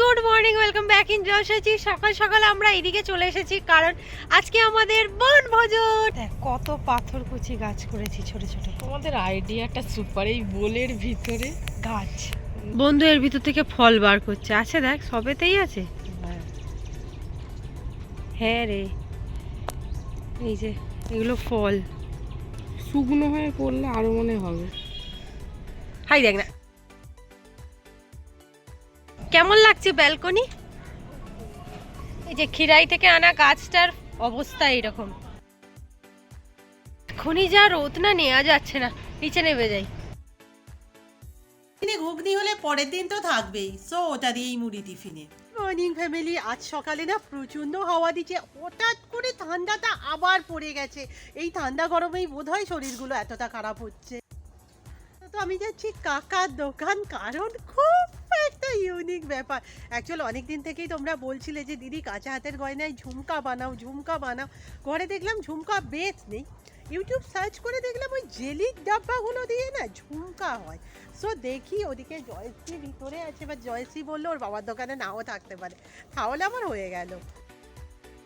Good morning welcome back in জয়সাচি সকাল সকাল আমরা এদিকে চলে এসেছি কারণ আজকে আমাদের বনভোজন কত পাথর কুচি গাছ করেছি ছোট ছোট। তোমাদের আইডিয়াটা সুপার এই বোলের ভিতরে। গাছ। বন্ধু এর ভিতর থেকে ফল বার করছে। আছে দেখ সবেতেই আছে। হ্যাঁ রে। এই যে এগুলো ফল। শুকনো হয়ে পড়লে আরও মনে হবে। হাই দেখ না। লাগছে ব্যালকনি এই যে খিরাই থেকে আনা গাছটার অবস্থা এইরকম। এখনই যা রোদ না নেওয়া যাচ্ছে না। নিচে নেমে যাই। ঘুগনি হলে পরের দিন তো থাকবেই। সো ওটা দিয়েই মুড়ি টিফিনে। মর্নিং ফ্যামিলি আজ সকালে না প্রচণ্ড হাওয়া দিচ্ছে। হঠাৎ করে ঠান্ডাটা আবার পড়ে গেছে। এই ঠান্ডা গরমেই বোধহয় শরীরগুলো এতটা খারাপ হচ্ছে। তো আমি যাচ্ছি কাকার দোকান কারণ খুব ইউনিক ব্যাপার। অ্যাকচুয়ালি অনেক দিন থেকেই তোমরা বলছিলে যে, দিদি, কাঁচা হাতের গয়নায় ঝুমকা বানাও ঝুমকা বানাও। ঘরে দেখলাম ঝুমকা বেচ নেই। ইউটিউব সার্চ করে দেখলাম ওই জেলির ডাব্বাগুলো দিয়ে না ঝুমকা হয়। সো দেখি ওদিকে জয়শ্রী ভিতরে আছে বা জয়শ্রী বলল, ওর বাবার দোকানে নাও থাকতে পারে। তাহলে আমার হয়ে গেল।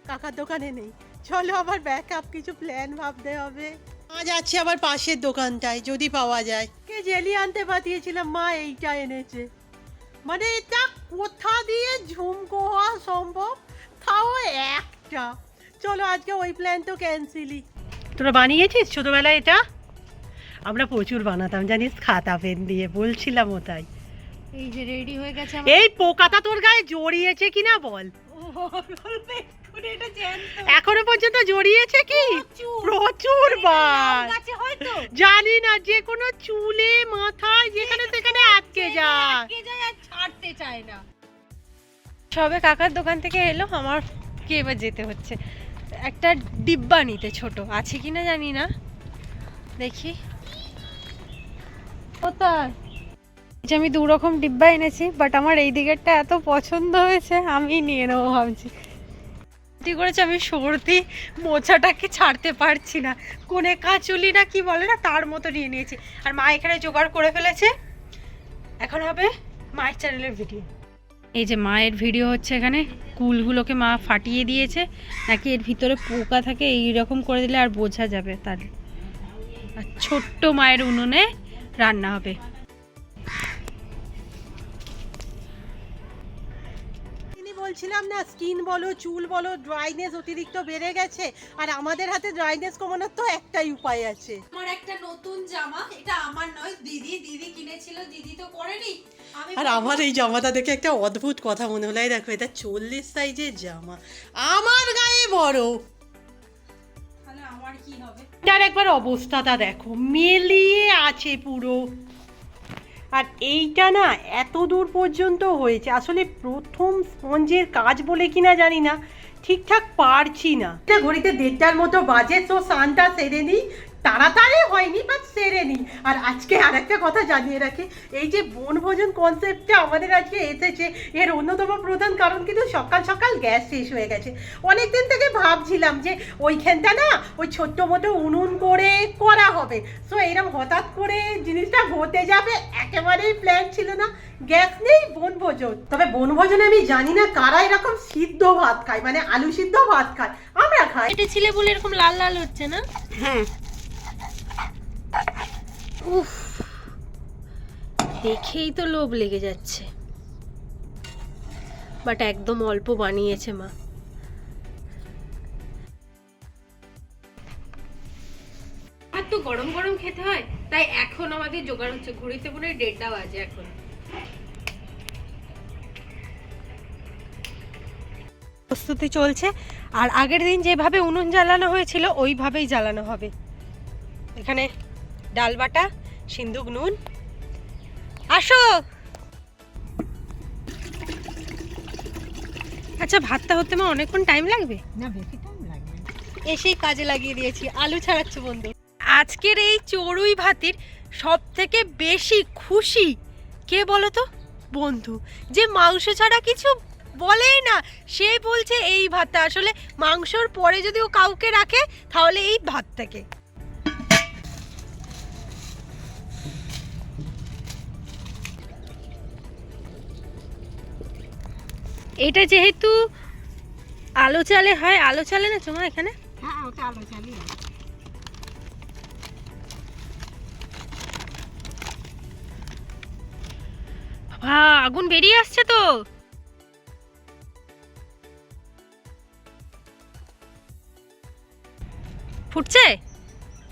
কাকার দোকানে নেই। চলো আবার ব্যাক আপ কিছু প্ল্যান ভাবতে হবে। আজ আছে আবার পাশের দোকানটায়, যদি পাওয়া যায়। কে জেলি আনতে পাঠিয়েছিলাম, মা এইটা এনেছে। মানে এটা কোথা দিয়ে ঝুমকো হওয়া সম্ভব? তাও একটা। চলো আজকে ওই প্ল্যান তো ক্যান্সেলই তোরা বানিয়েছিস ছোটবেলায় এটা? আমরা প্রচুর বানাতাম জানিস? খাতা পেন দিয়ে বলছিলাম ও তাই এই যে রেডি হয়ে গেছে এই পোকাটা তোর গায়ে জড়িয়েছে কিনা বল। এখনও পর্যন্ত জড়িয়েছে কি? প্রচুর। বার জানি না যে কোনো চুলে মাথায় যেখানে সেখানে আটকে যায়। ছাড়তে চায় না। সবে কাকার দোকান থেকে এলো আমার কে এবার যেতে হচ্ছে? একটা ডিব্বা নিতে ছোট আছে কিনা জানি না। দেখি। কোথায়? যে আমি দু রকম ডিব্বা এনেছি বাট আমার এই দিকেরটা এত পছন্দ হয়েছে আমি নিয়ে নেব ভাবছি। কি করেছে আমি সর্দি মোছাটাকে ছাড়তে পারছি না। কোনে কাচুলি না কি বলে না তার মতো নিয়ে নিয়েছি। আর মা এখানে জোগাড় করে ফেলেছে। এখন হবে মায়ের চ্যানেলের ভিডিও এই যে মায়ের ভিডিও হচ্ছে এখানে কুলগুলোকে মা ফাটিয়ে দিয়েছে নাকি এর ভিতরে পোকা থাকে এই রকম করে দিলে আর বোঝা যাবে তার। আর ছোট্ট মায়ের উনুনে রান্না হবে। তিনি বলছিলাম না স্কিন বলো চুল বলো ড্রাইনেস অতিরিক্ত বেড়ে গেছে আর আমাদের হাতে ড্রাইনেস কমানোর তো একটাই উপায় আছে। আমার একটা নতুন জামা এটা আমার নয় দিদি দিদি কিনেছিল দিদি তো পরেনি। আর আমার এই জামাটা দেখে একটা অদ্ভুত কথা মনে হলো। দেখো এটা চল্লিশ সাইজের জামা। আমার গায়ে বড়। তাহলে আমার কি হবে? এটার একবার অবস্থাটা দেখো মেলিয়ে আছে পুরো। আর এইটা না এত দূর পর্যন্ত হয়েছে আসলে প্রথম স্পঞ্জের কাজ বলে কিনা জানি না ঠিকঠাক পারছি না। ঘড়িতে দেড়টার মতো বাজে তো সানটা সেরে নিই তাড়াতাড়ি হয়নি বাট সেরে নিই আর আজকে আর একটা কথা জানিয়ে রাখি এই যে বনভোজন কনসেপ্টটা আমাদের আজকে এসেছে এর অন্যতম প্রধান কারণ কিন্তু সকাল সকাল গ্যাস শেষ হয়ে গেছে। অনেক দিন থেকে ভাবছিলাম যে ওইখানটা না ওই ছোট্ট মতো উনুন করে করা হবে। সো এরকম হঠাৎ করে জিনিসটা ঘটে যাবে একেবারেই প্ল্যান ছিল না। গ্যাস নেই বনভোজন তবে বনভোজনে আমি জানি না কারা এরকম সিদ্ধ ভাত খায় মানে আলু সিদ্ধ ভাত খায়। আমরা খাই। এটা ছিলে বলে এরকম লাল লাল হচ্ছে না? হ্যাঁ। উফ দেখেই তো লোভ লেগে যাচ্ছে। বাট একদম অল্প বানিয়েছে মা। আর তো গরম গরম খেতে হয় তাই এখন আমাদের জোগাড় হচ্ছে। ঘড়িতে মনে হয় দেড়টা বাজে এখন। প্রস্তুতি চলছে আর আগের দিন যেভাবে উনুন জ্বালানো হয়েছিল ওইভাবেই জ্বালানো হবে। এখানে ডাল বাটা সিন্দুক নুন। আসো। আচ্ছা ভাতটা হতে মা অনেকক্ষণ টাইম লাগবে? না বেশি টাইম লাগবে এসেই কাজে লাগিয়ে দিয়েছি আলু ছাড়াচ্ছে বন্ধু। আজকের এই চড়ুই ভাতির সব থেকে বেশি খুশি কে বলো তো বন্ধু। যে মাংস ছাড়া কিছু বলেই না সে বলছে এই ভাতটা। আসলে মাংসর পরে যদি ও কাউকে রাখে তাহলে এই ভাতটাকে। এটা যেহেতু আলো চালে হয় আলো চালে না তোমার এখানে? হ্যাঁ ওটা আলো চালিয়ে বাবা আগুন বেরিয়ে আসছে তো। ফুটছে?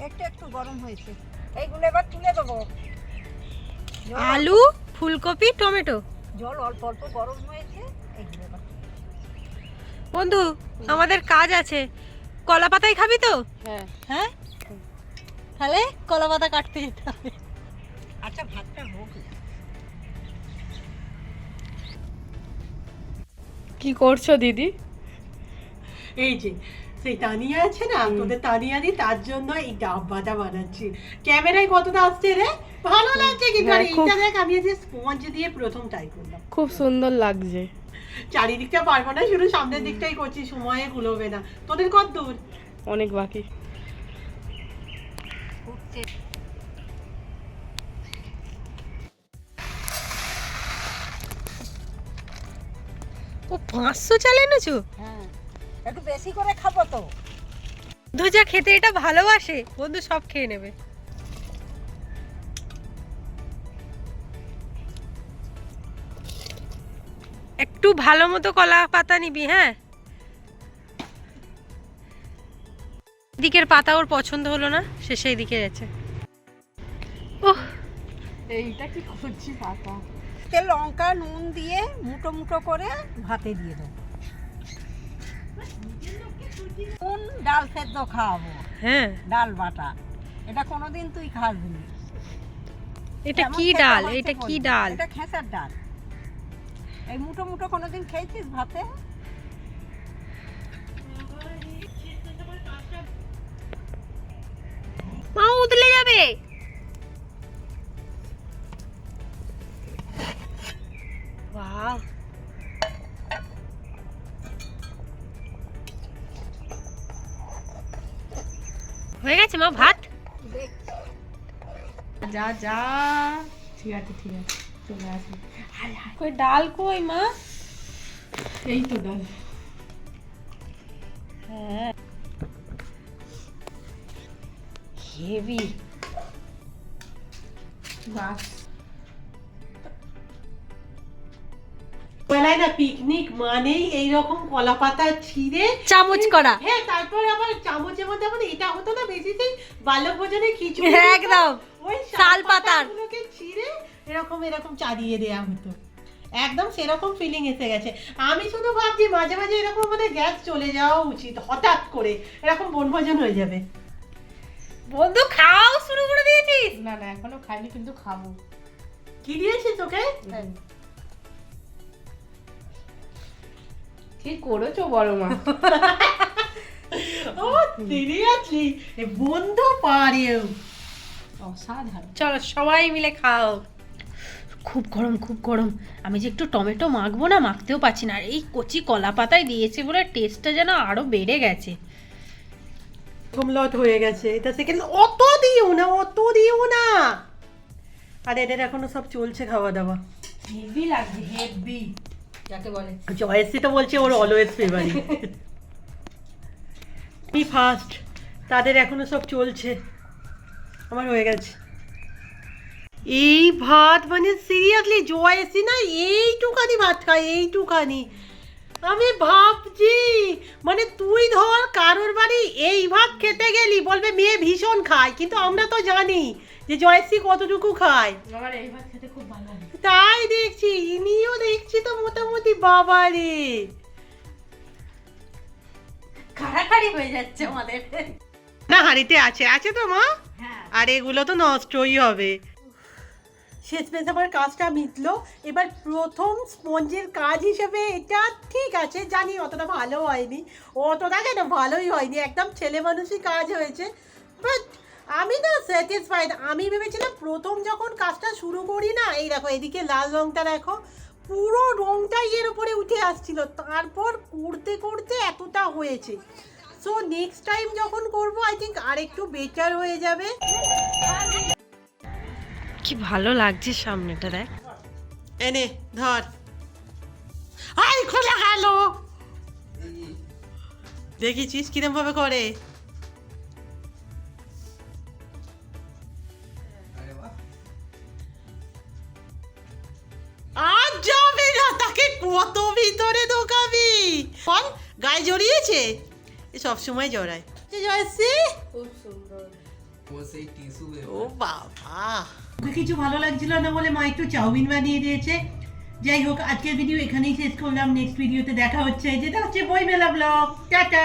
একটু একটু গরম হয়েছে। এইগুলো এবার তুলে দেবো। আলু ফুলকপি টমেটো। জল অল্প অল্প গরম হয়েছে। বন্ধু আমাদের কাজ আছে। কলা পাতায় খাবি তো? হ্যাঁ। হ্যাঁ? তাহলে কলা পাতা কাটতে যেতে হবে। আচ্ছা ভাতটা হোক কি করছ দিদি? এই যে সেই তানিয়া আছে না? তোদের তার জন্য এই ডাব্বাটা বানাচ্ছি। ক্যামেরায় কতটা আসছে রে? ভালো লাগছে কিন্তু আর খুব- এইটা দেখ আমি আজকে স্পঞ্জ দিয়ে প্রথম ট্রাই করলাম। খুব সুন্দর লাগছে। চারিদিকটা পারব না শুধু সামনের দিকটাই করছি সময়ে কুলোবে না। তোদের কত দূর? অনেক বাকি। ও পাঁচশো চাল এনেছো হ্যাঁ। একটু বেশি করে খাব তো। বন্ধু যা খেতে এটা ভালোবাসে। বন্ধু সব খেয়ে নেবে। একটু ভালো মতো কলা পাতা নিবি হ্যাঁ? দিকের পাতা ওর পছন্দ হলো না সে সেই দিকে গেছে। ওহ। এইটা কি করছি পাতা? তেল লঙ্কা নুন দিয়ে মুটো মুটো করে ভাতে দিয়ে দেবো। নুন ডাল সেদ্ধ খাওয়াবো? হ্যাঁ। ডাল বাটা। এটা কোনোদিন তুই খাসবি না। এটা কি ডাল? এটা কি ডাল? এটা খেসার ডাল। এই মুটো মুটো কোনোদিন খেয়েছিস ভাতে? মা উতলে যাবে। বাহ। হয়ে গেছে মা ভাত? যা যা। ঠিক আছে ঠিক আছে চলে আসি। কই ডাল কই মা? এই তো ডাল। হেভি। বাস। বেলায় না পিকনিক মানেই এইরকম কলা পাতা ছিঁড়ে চামচ করা। হ্যাঁ তারপর আবার চামচের মধ্যে আবার এটা হতো না বেশি সেই বাল্য ভোজনে খিচুড়ি একদম। ওই শাল পাতার। পাতাগুলোকে ছিঁড়ে এরকম এরকম চালিয়ে দেওয়া হতো। একদম সেরকম ফিলিং এসে গেছে। আমি শুধু ভাবছি মাঝে মাঝে এরকম মানে গ্যাস চলে যাওয়া উচিত হঠাৎ করে। এরকম বনভোজন হয়ে যাবে। বন্ধু খাও শুরু করে দিয়েছিস। না না এখনও খাইনি কিন্তু খাব। কি দিয়েছিস তোকে? কি করেছ বড় মা? ও সিরিয়াসলি বন্ধু পারেও। অসাধারণ। চলো সবাই মিলে খাও। খুব গরম খুব গরম। আমি যে একটু টমেটো মাখবো না মাখতেও পারছি না। আর এই কচি কলা পাতায় দিয়েছে বলে টেস্টটা যেন আরও বেড়ে গেছে। কমলট হয়ে গেছে। এটা সেকেন্ড অত দিও না অত দিও না। আর এদের এখনও সব চলছে খাওয়া দাওয়া হেভি লাগছে হেভি যাকে বলে। জয়শ্রী তো বলছে ওর অলওয়েজ ফেভারিট আমি ফার্স্ট তাদের এখনও সব চলছে। আমার হয়ে গেছে। এই ভাত মানে সিরিয়াসলি জয়শ্রী না এইটুকানি ভাত খায় এইটুকানি। আমি ভাবছি মানে তুই ধর কারোর বাড়ি এই ভাত খেতে গেলি বলবে মেয়ে ভীষণ খায় কিন্তু আমরা তো জানি যে জয়শ্রী কতটুকু খায়। আমার এই ভাত খেতে খুব ভালো তাই দেখছি ইনিও দেখছি তো মোটামুটি বাবারে। খাড়াখাড়ি হয়ে যাচ্ছে আমাদের। না হাড়িতে আছে আছে তো মা? হ্যাঁ। আর এগুলো তো নষ্টই হবে। শেষমেশ আমার কাজটা মিটলো। এবার প্রথম স্পঞ্জের কাজ হিসেবে এটা ঠিক আছে জানি অতটা ভালো হয়নি। অতটা কেন? ভালোই হয়নি। একদম ছেলে মানুষই কাজ হয়েছে। বাট আমি না স্যাটিসফাইড আমি ভেবেছিলাম প্রথম যখন কাজটা শুরু করি না এই দেখো এদিকে লাল রংটা দেখো পুরো রংটাই এর উপরে উঠে আসছিল। তারপর করতে করতে এতটা হয়েছে। সো নেক্সট টাইম যখন করব আই থিঙ্ক আরেকটু বেটার হয়ে যাবে। কি ভালো লাগছে সামনেটা দেখ। এনে ধর। আই খোলা গেল দেখেছিস কিরম ভাবে করে? ভিতরে ঢোকাবি। ফল গায়ে জড়িয়েছে? সব সময় জড়ায়। জয়সি ও বাবা। কিছু ভালো লাগছিল না বলে মা একটু চাউমিন বানিয়ে দিয়েছে। যাই হোক আজকের ভিডিও এখানেই শেষ করলাম। নেক্সট ভিডিওতে দেখা হচ্ছে। যেটা হচ্ছে বই মেলা ব্লগ টাটা!